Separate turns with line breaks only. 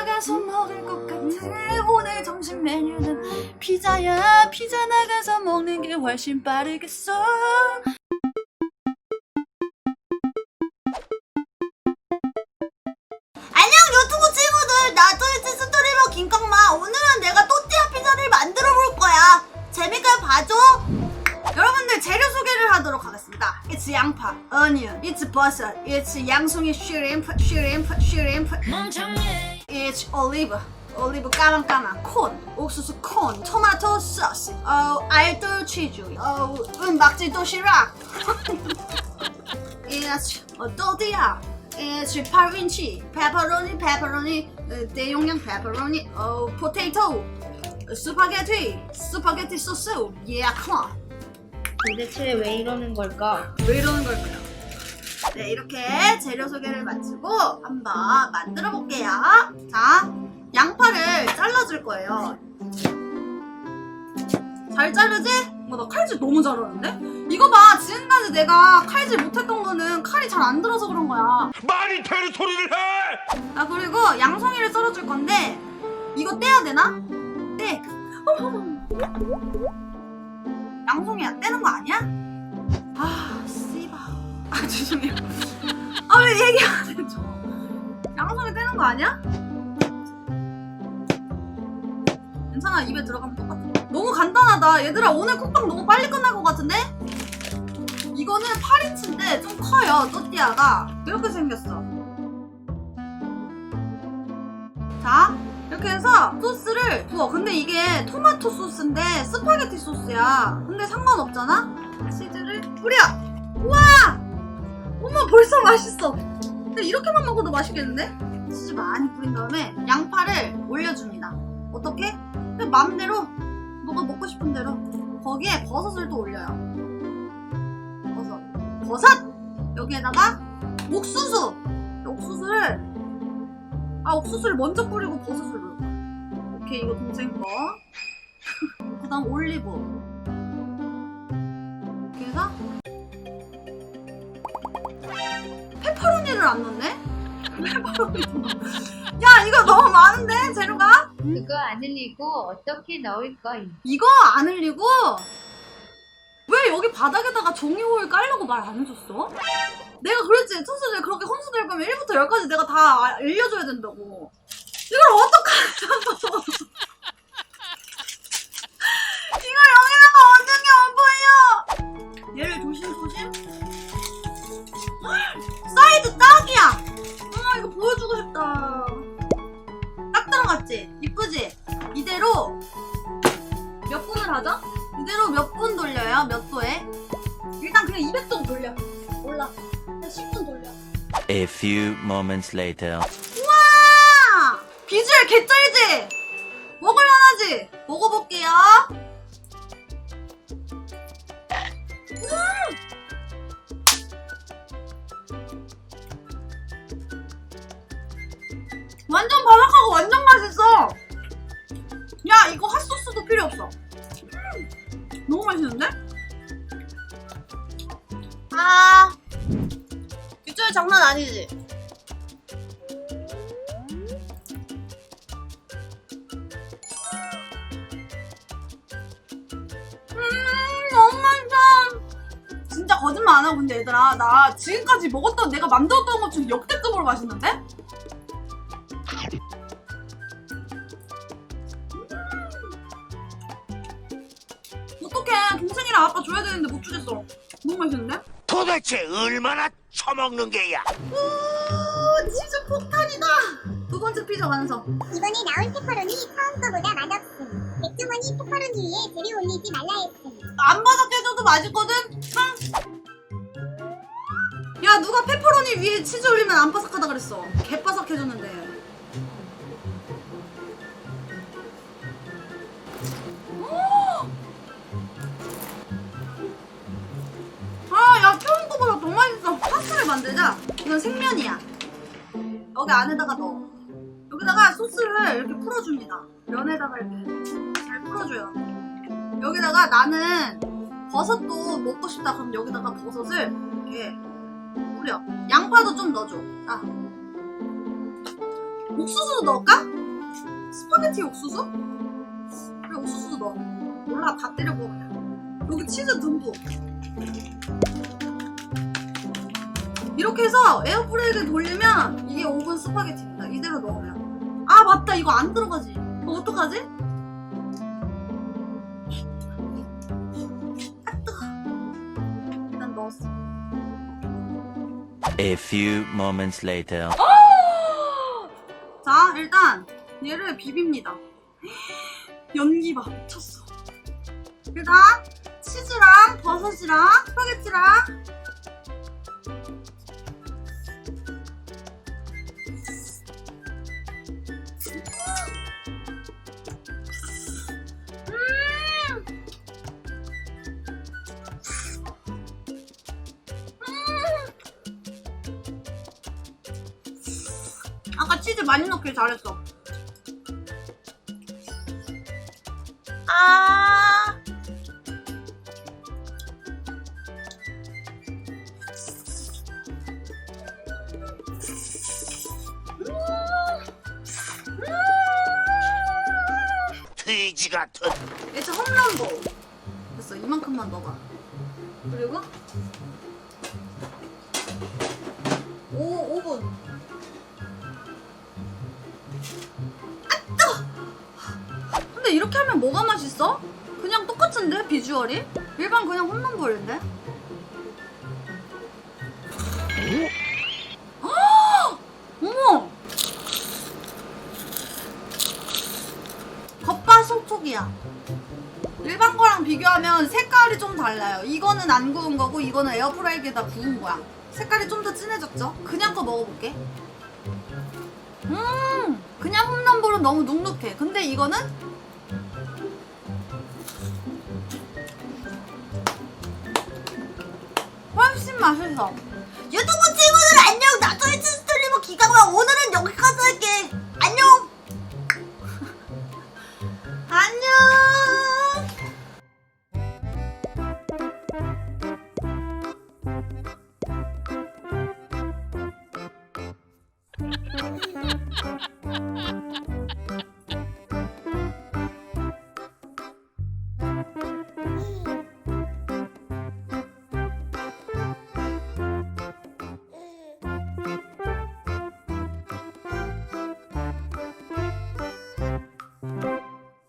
나가서 먹을 것 같아 오늘 점심 메뉴는 피자야. 피자 나가서 먹는 게 훨씬 빠르겠어.
안녕 유튜브 친구들. 나 트위치 스트리머 김강마. 오늘은 내가 또띠아 피자를 만들어 볼 거야. 재밌게 봐줘. 여러분들 재료 소개를 하도록 하겠습니다. It's 양파, onion, it's 버섯, it's 양송이 shrimp, shrimp, shrimp It's olive, 올리브 까만까만. 콘, 옥수수 콘, 토마토 소스, 어, 알도 치즈, 어, 은박지 도시락. It's 어, 또띠아 It's 8인치. 페퍼로니 페퍼로니. 어, 대용량 페퍼로니. 어, 포테이토. 스파게티. 스파게티 소스. 예컨
도대체 왜 이러는 걸까?
왜 이러는 걸까요? 네 이렇게 재료 소개를 마치고 한번 만들어 볼게요 자 양파를 잘라줄 거예요 잘 자르지? 어, 나 칼질 너무 잘하는데? 이거 봐 지금까지 내가 칼질 못했던 거는 칼이 잘 안 들어서 그런 거야
말이 되는 소리를 해!
아 그리고 양송이를 썰어줄 건데 이거 떼야 되나? 떼. 양송이야 떼는 거 아니야? 아. 아 죄송해요. 아 왜 얘기 안 해줘? 양송이 떼는 거 아니야? 괜찮아 입에 들어가면 똑같아. 너무 간단하다 얘들아 오늘 쿡방 너무 빨리 끝날 것 같은데? 이거는 8인치인데 좀 커요 또띠아가 이렇게 생겼어. 자 이렇게 해서 소스를 부어 근데 이게 토마토 소스인데 스파게티 소스야 근데 상관없잖아 치즈를 뿌려 우와 엄마 벌써 맛있어 근데 이렇게만 먹어도 맛있겠는데 치즈 많이 뿌린 다음에 양파를 올려줍니다 어떻게? 그냥 마음대로 너가 먹고 싶은 대로 거기에 버섯을 또 올려요 버섯 버섯 여기에다가 옥수수 옥수수를 아 옥수수를 먼저 뿌리고 버섯을 넣을 거야. 오케이 이거 동생 거. 그다음 올리브. 이렇게 해서 페퍼로니를 안 넣네? 페퍼로니. 야 이거 너무 많은데 재료가?
그거 안 흘리고 어떻게 넣을 거임?
이거 안 흘리고 왜 여기 바닥에다가 종이 호일 깔려고 말 안 해줬어? 내가 그랬지 투수들 그렇게 혼수 될 거면 1부터 10까지 내가 다 알려줘야 된다고 이걸 어떡하냐고 한 10분 돌려.
A few moments later.
우와! 비주얼 개쩔지? 먹을만하지? 먹어볼게요. 음! 완전 바삭하고 완전 맛있어. 야, 이거 핫소스도 필요 없어. 음, 너무 맛있는데? 비주얼 장난 아니지? 음, 너무 맛있어. 진짜 거짓말 안 하고 근데 얘들아 나 지금까지 먹었던 내가 만들었던 것 중에 역대급으로 맛있는데? 어떡해 동생이랑 아빠 줘야 되는데 못 주겠어 너무 맛있는데?
도대체 얼마나 처먹는 게야?
오 치즈 폭탄이다 두 번째 피자 완성
이번에 나온 페퍼로니 처음 거보다 맛없음. 백종원이 페퍼로니 위에 재료 올리지 말라 했음.
안 바삭해져도 맛있거든? 응? 야 누가 페퍼로니 위에 치즈 올리면 안 바삭하다 그랬어 개 바삭해졌는데 만들자. 이건 생면이야. 여기 안에다가 넣어. 여기다가 소스를 이렇게 풀어줍니다. 면에다가 이렇게 잘 풀어줘요. 여기다가 나는 버섯도 먹고 싶다. 그럼 여기다가 버섯을 이렇게 뿌려. 양파도 좀 넣어줘. 자. 옥수수도 넣을까? 스파게티 옥수수? 그래 옥수수도 넣어. 몰라. 다 때려 먹어 여기 치즈 듬뿍 이렇게 해서 에어프라이기에 돌리면 이게 오븐 스파게티입니다 이대로 넣으면 아 맞다 이거 안 들어가지 어, 어떡하지? 아 뜨거 일단 넣었어
A few moments later.
자, 일단 얘를 비빕니다. 연기 봐, 미쳤어. 일단 치즈랑 버섯이랑 스파게티랑 아까 치즈 많이 넣길 잘했어. 아.
돼지 같은.
이제 홈런볼. 됐어, 이만큼만 넣어봐. 그리고 뭐가 맛있어? 그냥 똑같은데, 비주얼이? 일반 그냥 홈런볼인데? 헉! 어머! 겉바 속촉이야. 일반 거랑 비교하면 색깔이 좀 달라요. 이거는 안 구운 거고 이거는 에어프라이기에다 구운 거야. 색깔이 좀 더 진해졌죠? 그냥 거 먹어볼게. 음, 그냥 홈런볼은 너무 눅눅해. 근데 이거는 맛있어. 유튜브 친구들 안녕. 나토이츠 스트리머 기가고야. 오늘은 여기까지 할게요.